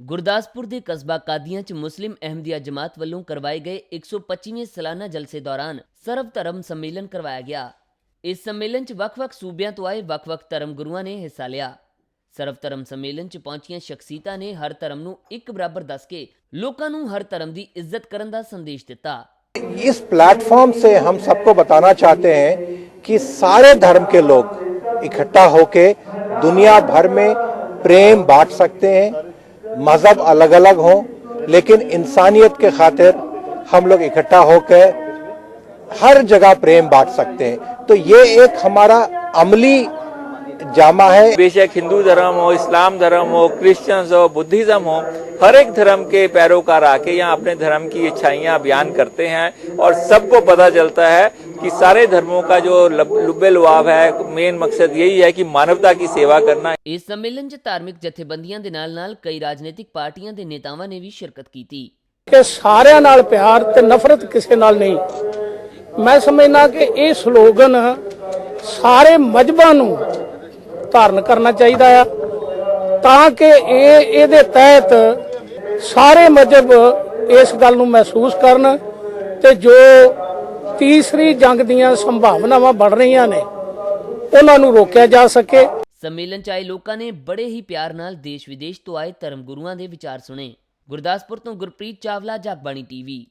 ਗੁਰਦਾਸਪੁਰ ਦੇ ਕਸਬਾ ਕਾਦੀਆਂ 'ਚ ਮੁਸਲਿਮ ਅਹਿਮਦੀਆ ਜਮਾਤ ਵੱਲੋਂ ਕਰਵਾਏ ਗਏ 125ਵੇਂ ਸਾਲਾਨਾ ਜਲਸੇ ਦੌਰਾਨ ਸਰਵ ਧਰਮ ਸੰਮੇਲਨ ਕਰਵਾਇਆ ਗਿਆ ਇਸ ਸੰਮੇਲਨ 'ਚ ਵੱਖ-ਵੱਖ ਸੂਬਿਆਂ ਤੋਂ ਆਏ ਵੱਖ-ਵੱਖ ਧਰਮ ਗੁਰੂਆਂ ਨੇ ਹਿੱਸਾ ਲਿਆ ਸਰਵ ਧਰਮ ਸੰਮੇਲਨ 'ਚ ਪਹੁੰਚੀਆਂ ਸ਼ਖਸੀਅਤਾਂ ਨੇ ਹਰ ਧਰਮ ਨੂੰ ਇੱਕ ਬਰਾਬਰ ਦੱਸ ਕੇ ਲੋਕਾਂ ਨੂੰ ਹਰ ਧਰਮ ਦੀ ਇੱਜ਼ਤ ਕਰਨ ਦਾ ਸੰਦੇਸ਼ ਦਿੱਤਾ इस प्लेटफॉर्म से हम सबको बताना चाहते हैं कि सारे धर्म के लोग इकट्ठा होके दुनिया भर में प्रेम बांट सकते हैं मज़हब अलग अलग हों, लेकिन इंसानियत के खातिर हम लोग इकट्ठा होकर हर जगह प्रेम बांट सकते हैं। तो ये एक हमारा अमली जामा है। बेशक हिंदू धर्म हो, इस्लाम धर्म हो, क्रिश्चियंस हो, बुद्धिज्म हो, हर एक धर्म के पैरोकार आके यहाँ अपने धर्म की इच्छाइयाँ बयान करते हैं और सबको पता चलता है कि सारे धर्मों का जो लब- लुब्बे लुआब है मेन मकसद यही है कि मानवता की सेवा करना ਇਸ ਸੰਮੇਲਨ 'ਚ ਧਾਰਮਿਕ ਜਥੇਬੰਦੀਆਂ ਦੇ ਨਾਲ-ਨਾਲ ਕਈ ਰਾਜਨੀਤਿਕ ਪਾਰਟੀਆਂ ਦੇ ਨੇਤਾਵਾਂ ਨੇ ਵੀ ਸ਼ਿਰਕਤ ਕੀਤੀ ਕਿ ਸਾਰਿਆਂ ਨਾਲ ਪਿਆਰ ਤੇ ਨਫ਼ਰਤ ਕਿਸੇ ਨਾਲ ਨਹੀਂ ਮੈਂ ਸਮਝਦਾ ਕਿ ਇਹ ਸਲੋਗਨ ਸਾਰੇ ਮਜਬਾਂ ਨੂੰ ਧਾਰਨ ਕਰਨਾ ਚਾਹੀਦਾ ਆ ਤਾਂ ਕਿ ਇਹ ਇਹਦੇ ਤਹਿਤ ਸਾਰੇ ਮਜਬ ਇਸ ਗੱਲ ਨੂੰ ਮਹਿਸੂਸ ਕਰਨ ਤੇ ਜੋ ਤੀਸਰੀ ਜੰਗ ਦੀਆਂ ਸੰਭਾਵਨਾਵਾਂ ਬਣ ਰਹੀਆਂ ਨੇ। ਉਹਨਾਂ ਨੂੰ ਰੋਕਿਆ ਜਾ ਸਕੇ। ਸੰਮੇਲਨ 'ਚ ਆਏ ਲੋਕਾਂ ਨੇ ਬੜੇ ਹੀ ਪਿਆਰ ਨਾਲ ਦੇਸ਼ ਵਿਦੇਸ਼ ਤੋਂ ਆਏ ਧਰਮ ਗੁਰੂਆਂ ਦੇ ਵਿਚਾਰ ਸੁਣੇ। ਗੁਰਦਾਸਪੁਰ ਤੋਂ ਗੁਰਪ੍ਰੀਤ ਚਾਵਲਾ, ਜਗਬਾਣੀ ਟੀਵੀ।